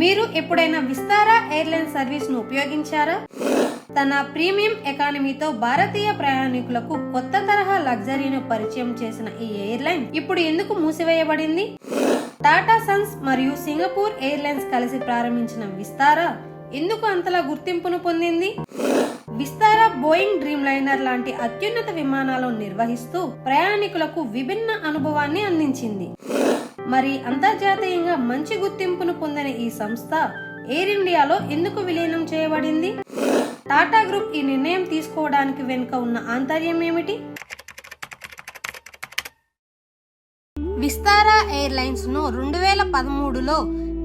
మీరు ఎప్పుడైనా విస్తారా ఎయిర్లైన్ సర్వీస్ను ఉపయోగించారా? తన ప్రీమియం ఎకానమీతో భారతీయ ప్రయాణికులకు కొత్త తరహా లగ్జరీను పరిచయం చేసిన ఈ ఎయిర్లైన్ ఇప్పుడు ఎందుకు మూసివేయబడింది? టాటా సన్స్ మరియు సింగపూర్ ఎయిర్లైన్స్ కలిసి ప్రారంభించిన విస్తారా ఎందుకు అంతలా గుర్తింపును పొందింది? విస్తారా బోయింగ్ డ్రీమ్ లైనర్ లాంటి అత్యున్నత విమానాలను నిర్వహిస్తూ ప్రయాణికులకు విభిన్న అనుభవాన్ని అందించింది. మరి అంతర్జాతీయంగా మంచి గుర్తింపును పొందిన ఈ సంస్థ ఎయిర్ ఇండియాలో ఎందుకు విలీనం చేయబడింది? టాటా గ్రూప్ ఈ నిర్ణయం తీసుకోవడానికి వెనుక ఉన్న ఆంతర్యం ఏమిటి? విస్తారా ఎయిర్లైన్స్ను రెండు వేల పదమూడులో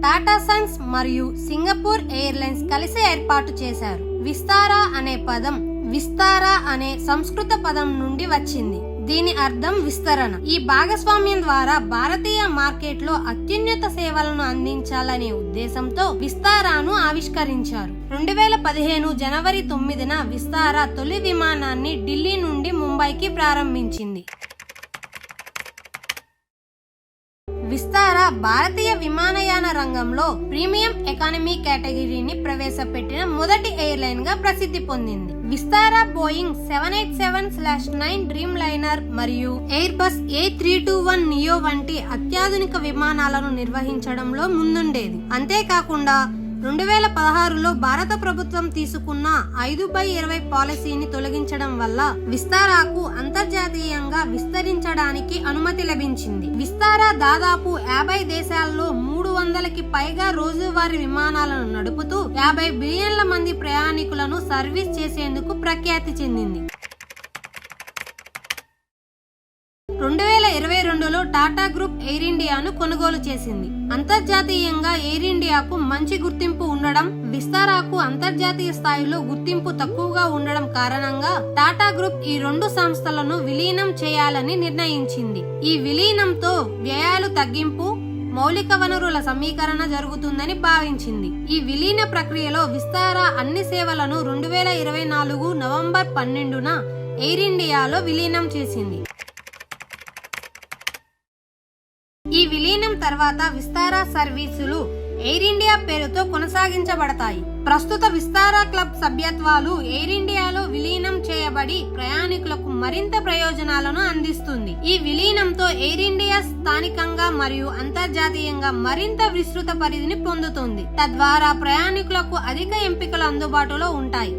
టాటా సన్స్ మరియు సింగపూర్ ఎయిర్లైన్స్ కలిసి ఏర్పాటు చేశారు. విస్తారా అనే పదం విస్తారా అనే సంస్కృత పదం నుండి వచ్చింది. దీని అర్థం విస్తరణ. ఈ భాగస్వామ్యం ద్వారా భారతీయ మార్కెట్లో అత్యున్నత సేవలను అందించాలనే ఉద్దేశంతో విస్తారాను ఆవిష్కరించారు. రెండు వేల పదిహేను జనవరి తొమ్మిదిన విస్తారా తొలి విమానాన్ని ఢిల్లీ నుండి ముంబైకి ప్రారంభించింది. విస్తారా భారతీయ విమానయాన రంగంలో ప్రీమియం ఎకానమీ కేటగిరీని ప్రవేశపెట్టిన మొదటి ఎయిర్లైన్గా ప్రసిద్ధి పొందింది. Vistara Boeing seven eight seven slash nine Dreamliner మరియు Airbus A three two one neo వంటి అత్యాధునిక విమానాలను నిర్వహించడంలో ముందుండేది. అంతేకాకుండా రెండు వేల పదహారులో భారత ప్రభుత్వం తీసుకున్న ఐదు బై ఇరవై పాలసీని తొలగించడం వల్ల విస్తారాకు అంతర్జాతీయంగా విస్తరించడానికి అనుమతి లభించింది. విస్తారా దాదాపు యాభై దేశాల్లో మూడు వందలకి పైగా రోజువారీ విమానాలను నడుపుతూ యాభై బిలియన్ల మంది ప్రయాణికులను సర్వీస్ చేసేందుకు ప్రఖ్యాతి చెందింది రెండు వేల ఇరవై టాటా గ్రూప్ ఎయిర్ ఇండియాను కొనుగోలు చేసింది. అంతర్జాతీయంగా ఎయిర్ ఇండియాకు మంచి గుర్తింపు ఉండడం విస్తారాకు అంతర్జాతీయ స్థాయిలో గుర్తింపు తక్కువగా ఉండడం కారణంగా టాటా గ్రూప్ ఈ రెండు సంస్థలను విలీనం చేయాలని నిర్ణయించింది. ఈ విలీనంతో వ్యయాలు తగ్గింపు మౌలిక వనరుల సమీకరణ జరుగుతుందని భావించింది. ఈ విలీన ప్రక్రియలో విస్తారా అన్ని సేవలను రెండు వేల ఇరవై నాలుగు నవంబర్ పన్నెండున ఎయిర్ ఇండియాలో విలీనం చేసింది. ఈ విలీనం తర్వాత విస్తారా సర్వీసులు ఎయిర్ ఇండియా పేరుతో కొనసాగించబడతాయి. ప్రస్తుత విస్తారా క్లబ్ సభ్యత్వాలు ఎయిర్ ఇండియాలో విలీనం చేయబడి ప్రయాణికులకు మరింత ప్రయోజనాలను అందిస్తుంది. ఈ విలీనంతో ఎయిర్ ఇండియా స్థానికంగా మరియు అంతర్జాతీయంగా మరింత విస్తృత పరిధిని పొందుతుంది. తద్వారా ప్రయాణికులకు అధిక ఎంపికలు అందుబాటులో ఉంటాయి.